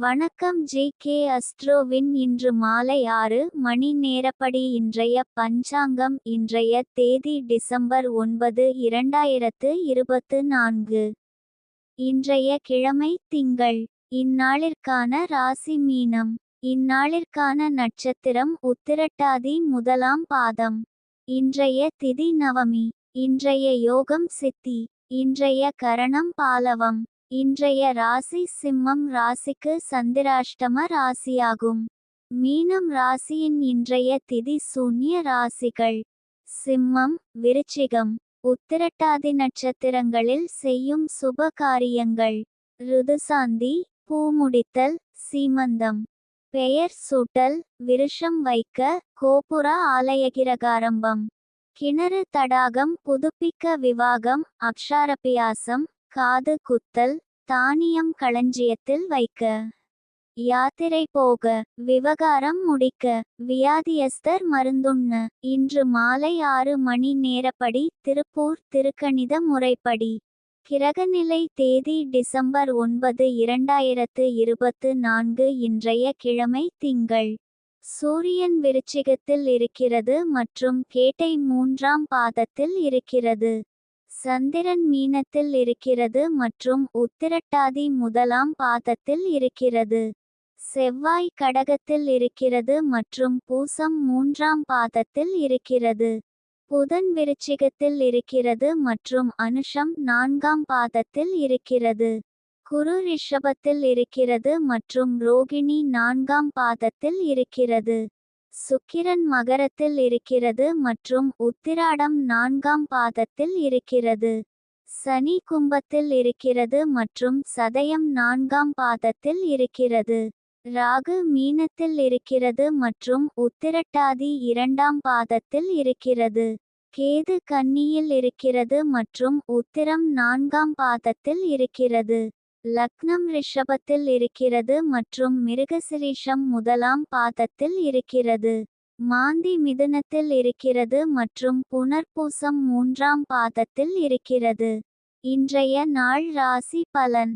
வணக்கம் J K அஸ்ட்ரோவின் இன்று மாலை ஆறு மணி நேரப்படி இன்றைய பஞ்சாங்கம் இன்றைய தேதி டிசம்பர் ஒன்பது இரண்டாயிரத்து இருபத்து நான்கு. இன்றைய கிழமை திங்கள். இந்நாளிற்கான ராசி மீனம். இந்நாளிற்கான நட்சத்திரம் உத்திரட்டாதி முதலாம் பாதம். இன்றைய திதி நவமி. இன்றைய யோகம் சித்தி. இன்றைய கரணம் பாலவம். இன்றைய ராசி சிம்மம் ராசிக்கு சந்திராஷ்டம ராசியாகும். மீனம் ராசியின் இன்றைய திதி சூன்ய ராசிகள். சிம்மம் விருச்சிகம். உத்திரட்டாதி நட்சத்திரங்களில் செய்யும் சுப காரியங்கள். ருதுசாந்தி பூமுடித்தல் சீமந்தம். பெயர் சூட்டல் விருஷம் வைக்க கோபுர ஆலயகிரகாரம்பம். கிணறு தடாகம் புதுப்பிக்க விவாகம் அக்ஷாரபியாசம் காது குத்தல் தானியம் களஞ்சியத்தில் வைக்க. யாத்திரை போக விவகாரம் முடிக்க வியாதியஸ்தர் மருந்துண்ண. இன்று மாலை ஆறு மணி நேரப்படி திருப்பூர் திருக்கணித முறைப்படி. கிரகநிலை தேதி டிசம்பர் ஒன்பது இரண்டாயிரத்து இருபத்து நான்கு இன்றைய கிழமை திங்கள். சூரியன் விருச்சிகத்தில் இருக்கிறது மற்றும் கேட்டை மூன்றாம் பாதத்தில் இருக்கிறது. சந்திரன் மீனத்தில் இருக்கிறது மற்றும் உத்திரட்டாதி முதலாம் பாதத்தில் இருக்கிறது. செவ்வாய் கடகத்தில் இருக்கிறது மற்றும் பூசம் மூன்றாம் பாதத்தில் இருக்கிறது. புதன் விருச்சிகத்தில் இருக்கிறது மற்றும் அனுஷம் நான்காம் பாதத்தில் இருக்கிறது. குரு ரிஷபத்தில் இருக்கிறது மற்றும் ரோகிணி நான்காம் பாதத்தில் இருக்கிறது. சுக்கிரன் மகரத்தில் இருக்கிறது மற்றும் உத்திராடம் நான்காம் பாதத்தில் இருக்கிறது. சனி கும்பத்தில் இருக்கிறது மற்றும் சதயம் நான்காம் பாதத்தில் இருக்கிறது. ராகு மீனத்தில் இருக்கிறது மற்றும் உத்திரட்டாதி இரண்டாம் பாதத்தில் இருக்கிறது. கேது கன்னியில் இருக்கிறது மற்றும் உத்திரம் நான்காம் பாதத்தில் இருக்கிறது. லக்னம் ரிஷபத்தில் இருக்கிறது மற்றும் மிருகசிரீஷம் முதலாம் பாதத்தில் இருக்கிறது. மாந்தி மிதுனத்தில் இருக்கிறது மற்றும் புனர்பூசம் மூன்றாம் பாதத்தில் இருக்கிறது. இன்றைய நாள் ராசி பலன்.